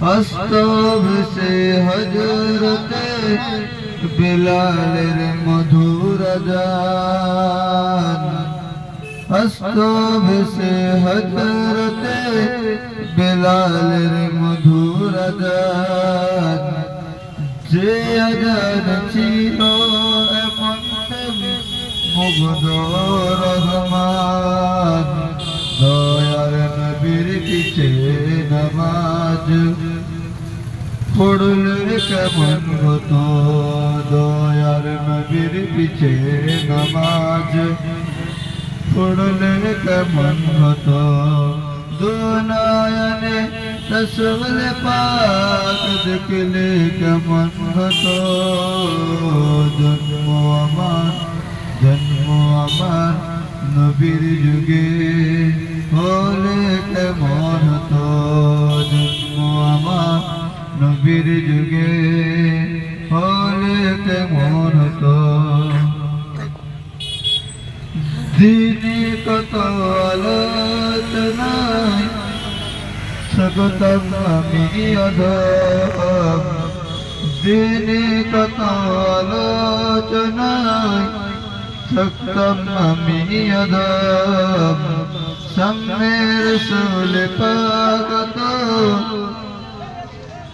অস্তভসে হজরতে বিলালের মধুর গান। অস্তভসে হজরতে বিলালের মধুর যে আজান ছিল মুগ্ধ রহমান। দয়ার নবীর পিছে নামাজ পড়লে কেমন হতো? দয়ার নবীর পিছে নামাজ। পড়লে কেমন হতো? দুনয়নে রসুল পাক দেখলে কেমন হতো? জন্ম আমার জন্ম আমার নবীর যুগে হলে কেমন দিনে কত আলোচনায় স্বাগতম আমি অধম। দিনে কত আলোচনায় সক্তম আমি সামনের সুল পাগত।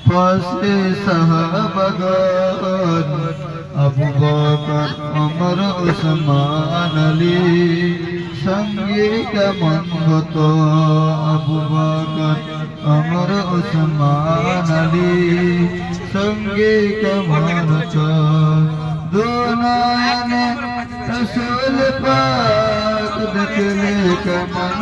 পাশে সাহাবাগন আবু বকর ওমর উসমান আলী সঙ্গে কেমন হতো আবু বকর ওমর উসমান আলী সঙ্গে কেমন হতো দুনয়নে রসুল পাক দেখলে কেমন